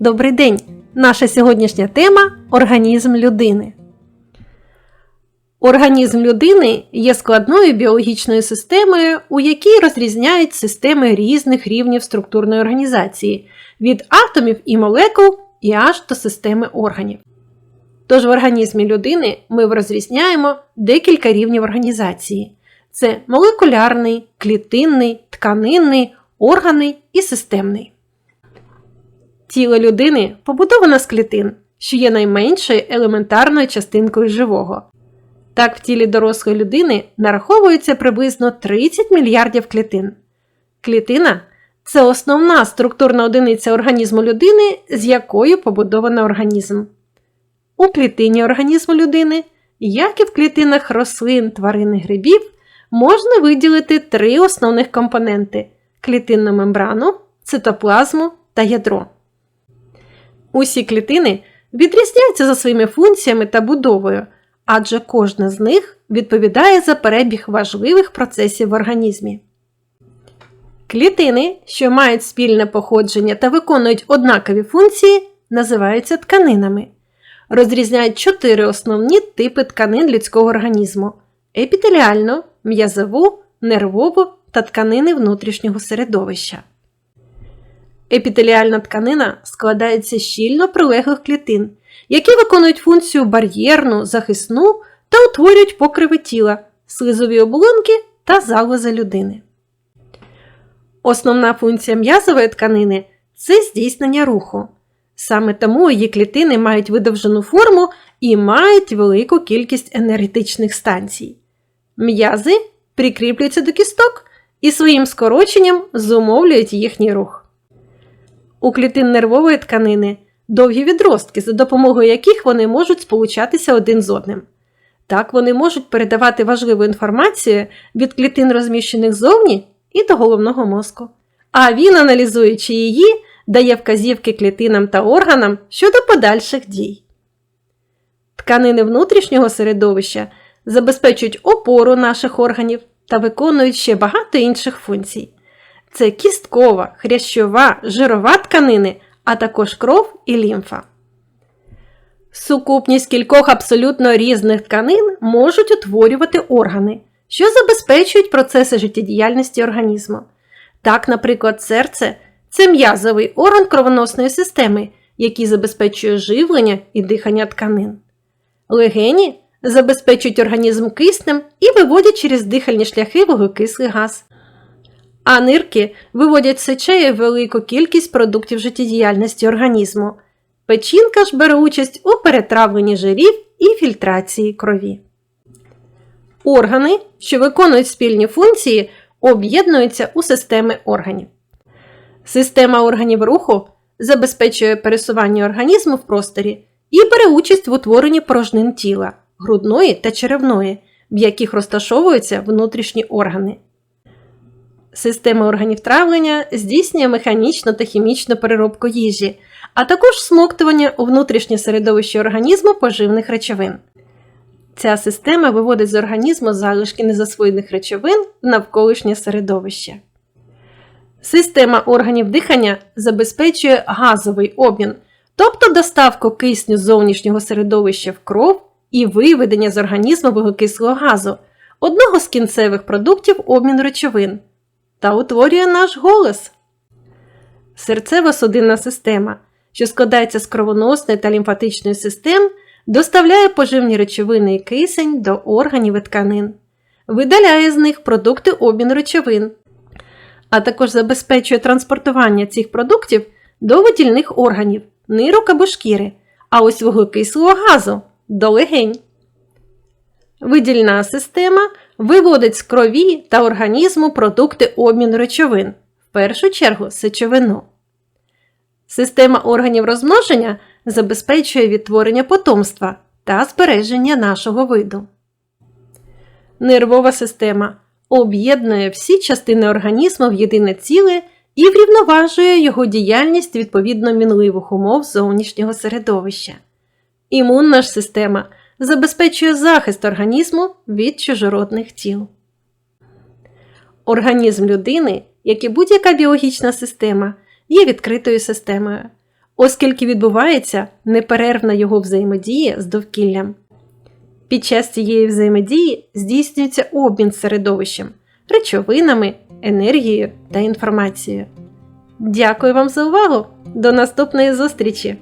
Добрий день! Наша сьогоднішня тема організм людини. Організм людини є складною біологічною системою, у якій розрізняють системи різних рівнів структурної організації від атомів і молекул і аж до системи органів. Тож в організмі людини ми розрізняємо декілька рівнів організації: це молекулярний, клітинний, тканинний, органний і системний. Тіло людини побудовано з клітин, що є найменшою елементарною частинкою живого. Так, в тілі дорослої людини нараховується приблизно 30 мільярдів клітин. Клітина це основна структурна одиниця організму людини, з якою побудований організм. У клітині організму людини, як і в клітинах рослин, тварин і грибів, можна виділити три основних компоненти клітинну мембрану, цитоплазму та ядро. Усі клітини відрізняються за своїми функціями та будовою, адже кожна з них відповідає за перебіг важливих процесів в організмі. Клітини, що мають спільне походження та виконують однакові функції, називаються тканинами. Розрізняють чотири основні типи тканин людського організму: епітеліальну, м'язову, нервову та тканини внутрішнього середовища. Епітеліальна тканина складається з щільно прилеглих клітин, які виконують функцію бар'єрну, захисну та утворюють покриви тіла, слизові оболонки та залози людини. Основна функція м'язової тканини це здійснення руху. Саме тому її клітини мають видовжену форму і мають велику кількість енергетичних станцій. М'язи прикріплюються до кісток і своїм скороченням зумовлюють їхній рух. У клітин нервової тканини довгі відростки, за допомогою яких вони можуть сполучатися один з одним. Так вони можуть передавати важливу інформацію від клітин, розміщених зовні, і до головного мозку. А він, аналізуючи її, дає вказівки клітинам та органам щодо подальших дій. Тканини внутрішнього середовища забезпечують опору наших органів та виконують ще багато інших функцій. Це кісткова, хрящова, жирова тканини, а також кров і лімфа. Сукупність кількох абсолютно різних тканин можуть утворювати органи, що забезпечують процеси життєдіяльності організму. Так, наприклад, серце це м'язовий орган кровоносної системи, який забезпечує живлення і дихання тканин. Легені забезпечують організм киснем і виводять через дихальні шляхи вуглекислий газ. А нирки виводять сечею велику кількість продуктів життєдіяльності організму. Печінка ж бере участь у перетравленні жирів і фільтрації крові. Органи, що виконують спільні функції, об'єднуються у системи органів. Система органів руху забезпечує пересування організму в просторі і бере участь в утворенні порожнин тіла, грудної та черевної, в яких розташовуються внутрішні органи. Система органів травлення здійснює механічну та хімічну переробку їжі, а також смоктування у внутрішнє середовище організму поживних речовин. Ця система виводить з організму залишки незасвоєних речовин в навколишнє середовище. Система органів дихання забезпечує газовий обмін, тобто доставку кисню з зовнішнього середовища в кров і виведення з організму вуглекислого газу, одного з кінцевих продуктів обміну речовин, та утворює наш голос. Серцево-судинна система, що складається з кровоносної та лімфатичної систем, доставляє поживні речовини і кисень до органів і тканин, видаляє з них продукти обміну речовин, а також забезпечує транспортування цих продуктів до видільних органів, нирок або шкіри, а ось вуглекислого газу до легень. Видільна система виводить з крові та організму продукти обміну речовин, в першу чергу сечовину. Система органів розмноження забезпечує відтворення потомства та збереження нашого виду. Нервова система об'єднує всі частини організму в єдине ціле і врівноважує його діяльність відповідно мінливих умов зовнішнього середовища. Імунна ж система забезпечує захист організму від чужородних тіл. Організм людини, як і будь-яка біологічна система, є відкритою системою, оскільки відбувається неперервна його взаємодія з довкіллям. Під час цієї взаємодії здійснюється обмін середовищем, речовинами, енергією та інформацією. Дякую вам за увагу! До наступної зустрічі!